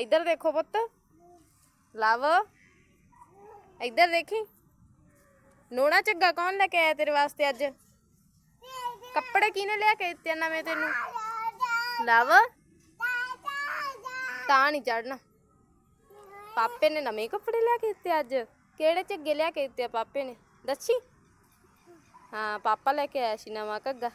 ਇੱਧਰ ਦੇਖੋ ਪੁੱਤ। ਲਵ। ਇੱਧਰ ਦੇਖੀ। ਨੋਣਾ ਝੱਗਾ ਕੌਣ ਲੈ ਕੇ ਆਇਆ ਤੇਰੇ ਵਾਸਤੇ ਅੱਜ? ਕੱਪੜੇ ਕਿਹਨੇ ਲੈ ਕੇ ਦਿੱਤੇ ਨਵੇਂ ਤੈਨੂੰ? ਲਵ। ਤਾਂ ਨਹੀਂ ਚੜਨਾ ਪਾਪੇ ਨੇ ਨਵੇਂ ਕੱਪੜੇ ਲੈ ਕੇ ਦਿੱਤੇ ਅੱਜ। ਕਿਹੜੇ ਝੱਗੇ ਲੈ ਕੇ ਦਿੱਤੇ ਪਾਪੇ ਨੇ? ਦੱਸੀ? ਹਾਂ, ਪਾਪਾ ਲੈ ਕੇ ਆਇਆ ਸੀ ਨਵਾਂ ਘੱਗਾ।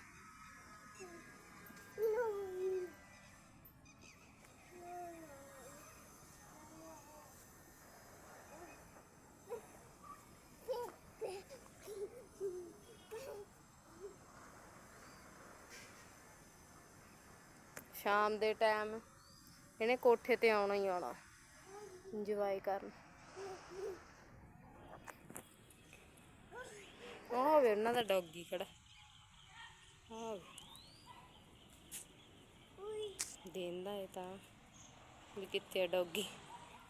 ਸ਼ਾਮ ਦੇ ਟਾਈਮ ਇਹਨੇ ਕੋਠੇ ਤੇ ਆਉਣਾ ਹੀ ਆਉਣਾ। ਇੰਜੋਏ ਕਰਨ। ਉਹ ਵੇ, ਉਹਨਾਂ ਦਾ ਡੌਗੀ ਖੜਾ। ਹਾਂ ਦੇਂਦਾ ਇਹ ਤਾਂ ਵੀ ਕਿੱਥੇ ਆ ਡੌਗੀ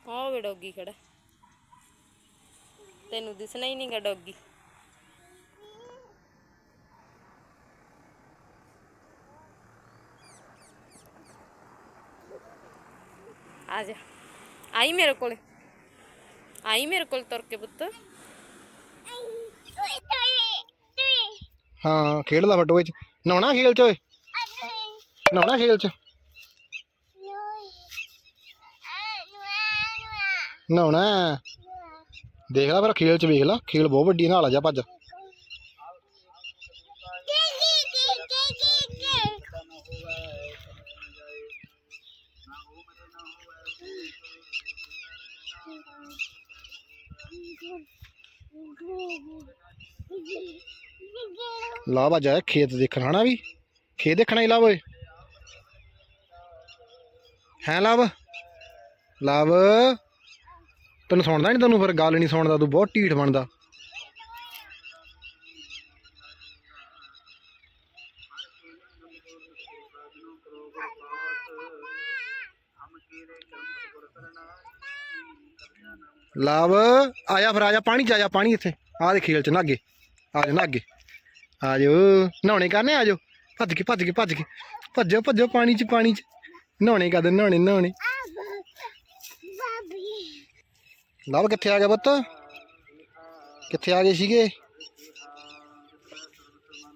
ਉਹ ਵੇ ਡੌਗੀ ਖੜਾ। ਤੈਨੂੰ ਦਿਸਣਾ ਹੀ ਨਹੀਂਗਾ ਡੌਗੀ ਆ ਜਾ ਆਈ ਮੇਰੇ ਕੋਲ ਆਈ ਮੇਰੇ ਕੋਲ ਤੁਰ ਕੇ ਪੁੱਤ ਹਾਂ ਖੇਡ ਲਾ ਫਟੋ ਵਿੱਚ ਨਹਾਉਣਾ ਖੇਲ ਚ ਓਏ ਨਹਾਉਣਾ ਖੇਲ ਚ ਨਹਾਉਣਾ ਦੇਖ ਲੈ ਫਿਰ ਖੇਲ ਚ ਵੇਖ ਲੈ ਖੇਲ ਬਹੁਤ ਵੱਡੀ ਨਾਲ ਆ ਜਾ ਭੱਜ ਲਾ ਭੱਜ ਆਇਆ ਖੇਤ ਦੇਖਣ, ਹਨਾ ਵੀ? ਖੇਤ ਦੇਖਣਾ ਹੀ ਲਵ ਓਏ। ਹੈ ਲਵ ਲਵ ਤੈਨੂੰ ਸੁਣਦਾ ਨਹੀਂ ਤੈਨੂੰ ਫਿਰ, ਗੱਲ ਨਹੀਂ ਸੁਣਦਾ ਤੂੰ, ਬਹੁਤ ਢੀਠ ਬਣਦਾ। ਲਵ ਆਇਆ ਫਿਰ ਆਜਾ ਪਾਣੀ ਚ ਆਜਾ ਪਾਣੀ ਇੱਥੇ। ਆ ਦੇ ਖੇਲ ਚ ਨਾ ਅੱਗੇ ਆ ਜਾ ਨਾ ਅੱਗੇ ਆ ਜਾਓ, ਨਹਾਉਣੇ ਕਰਨੇ ਆ ਜਾਓ। ਭੱਜ ਕੇ ਭੱਜ ਕੇ ਭੱਜ ਕੇ। ਭੱਜੋ ਭੱਜੋ ਪਾਣੀ ਚ ਪਾਣੀ ਚ। ਨਹਾਉਣੇ ਕਰਦੇ ਨਹਾਉਣੇ ਨਹਾਉਣੇ। ਲਵ, ਕਿੱਥੇ ਆ ਗਿਆ ਪੁੱਤ? ਕਿੱਥੇ ਆ ਗਏ ਸੀਗੇ?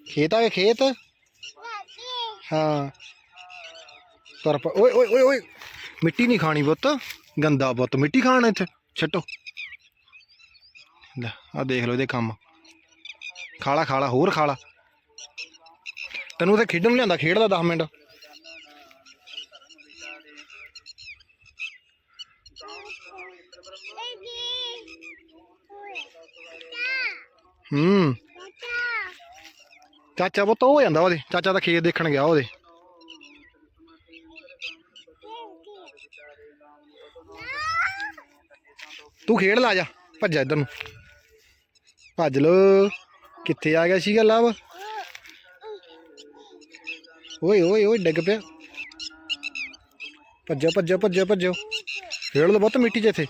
ਖੇਤ ਆ ਗਏ, ਖੇਤ? ਹਾਂ। ਤੁਰ ਪਾ, ਓਏ ਓਏ ਓਏ ਓਏ। ਮਿੱਟੀ ਨਹੀਂ ਖਾਣੀ ਪੁੱਤ। ਗੰਦਾ ਪੁੱਤ, ਮਿੱਟੀ ਖਾਣਾ ਇੱਥੇ। ਛੱਟੋ ਲੈ ਆ ਦੇਖ ਲਓ ਇਹਦੇ ਕੰਮ। ਖਾਲਾ ਖਾਲਾ, ਹੋਰ ਖਾਲਾ। ਤੈਨੂੰ ਤੇ ਖੇਡਣ ਨੂੰ ਲਿਆਂਦਾ, ਖੇਡਦਾ 10 ਮਿੰਟ। ਹੂੰ। ਚਾਚਾ ਪੁੱਤ ਹੋ ਜਾਂਦਾ ਉਹਦੇ। ਚਾਚਾ ਤਾਂ ਖੇਤ ਦੇਖਣ ਗਿਆ ਉਹਦੇ। ਤੂੰ ਖੇਡ ਲਾ ਜਾ, ਭੱਜਾ ਇੱਧਰ ਨੂੰ। ਭੱਜ ਲੋ ਕਿੱਥੇ ਆ ਗਿਆ ਸੀਗਾ ਲਵ ਓਏ ਓਏ ਓਏ, ਡਿੱਗ ਪਿਆ। ਭੱਜੋ ਭੱਜੋ ਭੱਜੋ ਭੱਜੋ। ਖੇਡ ਲੋ ਬਹੁਤ ਮਿੱਟੀ 'ਚ ਇੱਥੇ।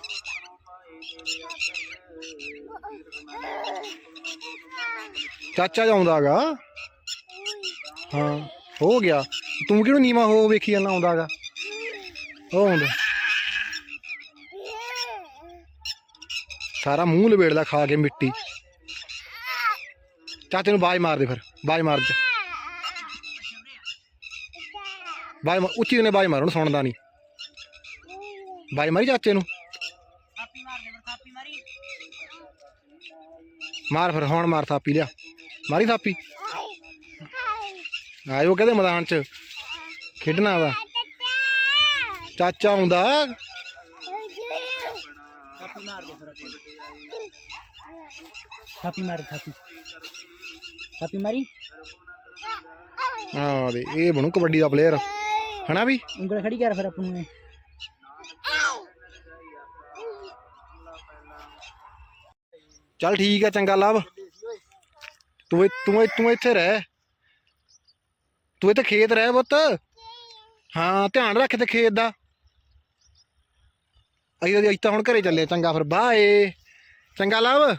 ਚਾਚਾ ਜਾਉਂਦਾਗਾ ਹਾਂ, ਹੋ ਗਿਆ। ਤੂੰ ਕਿਹਨੂੰ ਨੀਵਾ ਹੋ ਵੇਖੀ ਜਾਂਦਾ ਆਉਂਦਾਗਾ ਉਹ ਆਉਂਦਾ। ਸਾਰਾ ਮੂੰਹ ਲਵੇੜਦਾ ਖਾ ਕੇ ਮਿੱਟੀ। ਚਾਚੇ ਨੂੰ ਬਾਜ ਮਾਰ ਦੇ ਫਿਰ ਬਾਜ ਮਾਰ ਦੇ ਬਾਜ ਮਾਰ ਉੱਚੀ ਨੇ ਬਾਜ ਮਾਰ ਉਹਨੂੰ ਸੁਣਦਾ ਨਹੀਂ। ਬਾਜ ਮਾਰੀ ਚਾਚੇ ਨੂੰ। ਮਾਰ ਫਿਰ ਹੁਣ ਮਾਰ ਥਾਪੀ ਲਿਆ। ਮਾਰੀ ਥਾਪੀ। ਆਇਓ ਕਹਿੰਦੇ ਮੈਦਾਨ ਚ? ਖੇਡਣਾ ਵਾ। ਚਾਚਾ ਆਉਂਦਾ। ਥਾਪੀ ਮਾਰ ਥਾਪੀ ਥਾਪੀ। ਮਾਰੀ। ਹਾਂ ਦੇ ਇਹ ਬਣੂ ਕਬੱਡੀ ਦਾ ਪਲੇਅਰ ਹਨਾ ਵੀ? ਉਂਗਲ ਖੜੀ ਕਰ ਫਿਰ ਆਪ ਨੂੰ ਇਹ। ਚੱਲ ਠੀਕ ਹੈ ਚੰਗਾ ਲਵ। ਤੂੰ ਇ- ਤੂੰ ਇ- ਤੂੰ ਇੱਥੇ ਰਹਿ। ਤੂੰ ਇੱਥੇ ਖੇਤ ਰਹਿ ਪੁੱਤ। ਹਾਂ ਧਿਆਨ ਰੱਖ ਤੇ ਖੇਤ ਦਾ। ਅਸੀਂ ਤਾਂ- ਅਸੀਂ ਤਾਂ ਹੁਣ ਘਰੇ ਚੱਲੇ ਚੰਗਾ ਫਿਰ ਬਾਏ। ਚੰਗਾ ਲਵ?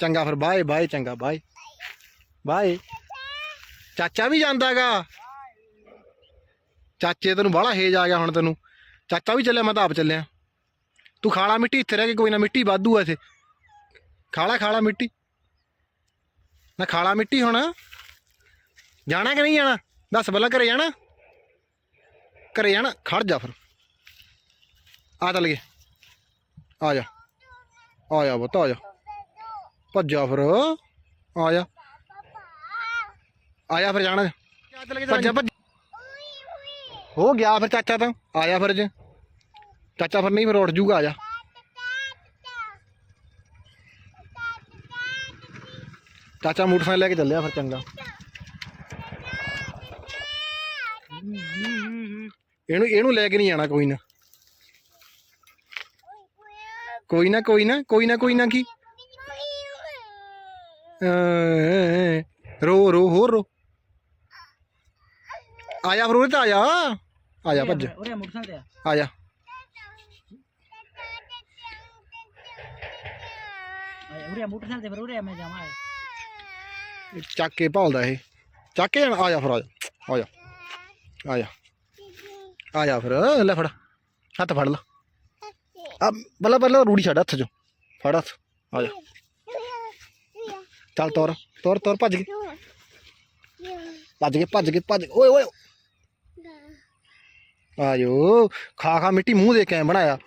ਚੰਗਾ ਫਿਰ ਬਾਏ ਬਾਏ ਚੰਗਾ ਬਾਏ ਬਾਏ ਚਾਚਾ ਵੀ ਜਾਂਦਾਗਾ ਚਾਚੇ ਤੈਨੂੰ ਬਾਹਲਾ ਹੇਜ ਆ ਗਿਆ ਹੁਣ ਤੈਨੂੰ। ਚਾਚਾ ਵੀ ਚੱਲਿਆ, ਮੈਂ ਤਾਂ ਆਪ ਚੱਲਿਆ। ਤੂੰ ਖਾਲਾ ਮਿੱਟੀ ਇੱਥੇ ਰਹਿ ਕੇ, ਕੋਈ ਨਾ ਮਿੱਟੀ ਵਾਧੂ ਐ ਇੱਥੇ। ਖਾਲਾ ਖਾਲਾ ਮਿੱਟੀ। ਨਾ ਖਾਲਾ ਮਿੱਟੀ ਹੁਣ। ਜਾਣਾ ਕਿ ਨਹੀਂ ਜਾਣਾ? ਦੱਸ ਪਹਿਲਾਂ ਘਰੇ ਜਾਣਾ? ਘਰੇ ਜਾਣਾ? ਖੜ ਜਾ ਫਿਰ। ਆ ਚੱਲ ਗਏ। ਆ ਜਾ। ਆ ਜਾ ਬਤਾ ਆ ਜਾ। ਭੱਜਾ ਫਿਰ। ਆ ਜਾ। ਆ ਜਾ ਫਿਰ ਜਾਣਾ। ਭੱਜਾ, ਭੱਜ। ਹੋ ਗਿਆ ਫਿਰ ਚਾਚਾ ਤਾਂ। ਆ ਜਾ ਫਿਰ ਜੇ। ਚਾਚਾ ਫਿਰ ਨਹੀਂ, ਫਿਰ ਉੱਠ ਜੂਗਾ, ਆ ਜਾ। ਚਾਚਾ ਮੋਟਰਸਾਈਕਲ ਲੈ ਕੇ ਚੱਲਿਆ ਫਿਰ, ਚੰਗਾ। ਇਹਨੂੰ ਇਹਨੂੰ ਲੈ ਕੇ ਨਹੀਂ ਜਾਣਾ ਕੋਈ ਨਾ। ਕੋਈ ਨਾ ਕੋਈ ਨਾ ਕੋਈ ਨਾ ਕੋਈ ਨਾ ਕੀ? ਰੋ ਰੋ ਹੋਰ ਰੋ। ਆ ਜਾ ਫਿਰ ਉਰੇ ਤਾਂ ਆ ਜਾ ਆ ਜਾ ਭੱਜ। ਉਰੇ ਆ, ਮੋਟਰਸਾਈਕਲ ਤੇ ਆ। ਆ ਜਾ। ਆ, ਉਰੇ ਆ, ਮੋਟਰਸਾਈਕਲ ਤੇ ਫਿਰ ਉਰੇ ਆ, ਮੈਂ ਜਾਵਾਂ। ਇਹ ਚੱਕ ਕੇ ਭਾਲਦਾ ਇਹ। ਚੱਕ ਕੇ ਜਾਣਾ ਆ ਜਾ ਫਿਰ ਆ ਜਾ। ਆ ਜਾ। ਆ ਜਾ। ਆ ਜਾ ਫਿਰ ਲੈ ਫੜ। ਹੱਥ ਫੜ ਲਾ। ਆ ਬੱਲਾ ਬੱਲਾ ਰੂੜੀ ਛੱਡ ਹੱਥ ਚੋਂ। ਫੜ ਹੱਥ। ਆ ਜਾ। ਚੱਲ ਤੋਰ ਤੋਰ ਤੋਰ, ਭੱਜ ਗਏ ਭੱਜ ਗਏ ਭੱਜ ਗਏ ਭੱਜ ਕੇ। ਓਏ ਓਏ। ਆਜੋ ਖਾ ਖਾ, ਮਿੱਟੀ ਮੂੰਹ ਦੇ ਕੇ ਐਂ ਬਣਾਇਆ।